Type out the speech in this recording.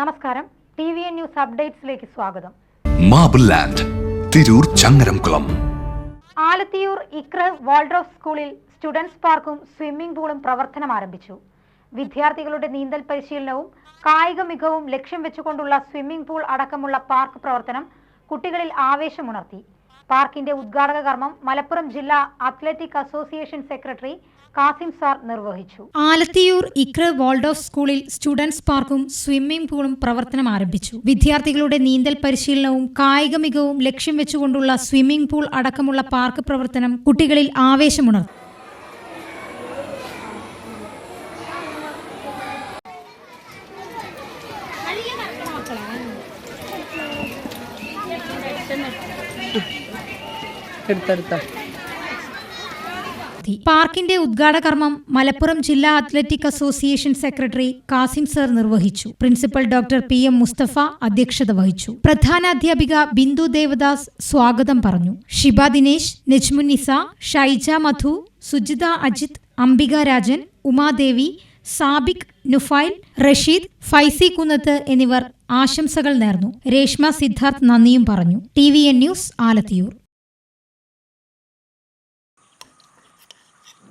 നമസ്കാരം. T V N news അപ്ഡേറ്റ്സിലേക്ക് സ്വാഗതം. Marble land Tirur Changaramkulam Alathiyur Iqra Waldorf സ്കൂളിൽ സ്റ്റുഡൻസ് പാർക്കും സ്വിമ്മിംഗ് പൂളും പ്രവർത്തനം ആരംഭിച്ചു. വിദ്യാർത്ഥികളുടെ നീന്തൽ പരിശീലനവും കായിക മികവും ലക്ഷ്യം വെച്ചുകൊണ്ടുള്ള സ്വിമ്മിംഗ് പൂൾ അടക്കമുള്ള പാർക്ക് പ്രവർത്തനം കുട്ടികളിൽ ആവേശമുണർത്തി. പാർക്കിന്റെ ഉദ്ഘാടക കർമ്മം മലപ്പുറം ജില്ലാ athletic association secretary Kasim sir നിർവഹിച്ചു. ആലത്തിയൂർ ഇക്ര വാൾഡോഫ് സ്കൂളിൽ സ്റ്റുഡൻസ് പാർക്കും സ്വിമ്മിംഗ് പൂളും പ്രവർത്തനം ആരംഭിച്ചു. വിദ്യാർത്ഥികളുടെ നീന്തൽ പരിശീലനവും കായിക മികവും ലക്ഷ്യം വെച്ചുകൊണ്ടുള്ള സ്വിമ്മിംഗ് പൂൾ അടക്കമുള്ള പാർക്ക് പ്രവർത്തനം കുട്ടികളിൽ ആവേശമുണർത്തി പാർക്കിന്റെ ഉദ്ഘാടകർമ്മം മലപ്പുറം ജില്ലാ athletic association secretary Kasim sir നിർവഹിച്ചു. Principal doctor P M Mustafa അധ്യക്ഷത വഹിച്ചു. പ്രധാനാധ്യാപിക ബിന്ദു ദേവദാസ് സ്വാഗതം പറഞ്ഞു. ഷിബ ദിനേശ് നെജ്മുന്നിസ ഷൈജ മധു സുജിത അജിത് അംബിക രാജൻ ഉമാദേവി സാബിക് നുഫൈൽ റഷീദ് ഫൈസി കുന്നത്ത് എന്നിവർ ആശംസകൾ നേർന്നു. രേഷ്മ സിദ്ധാർത്ഥ് നന്ദിയും പറഞ്ഞു. T V N news Alathiyur.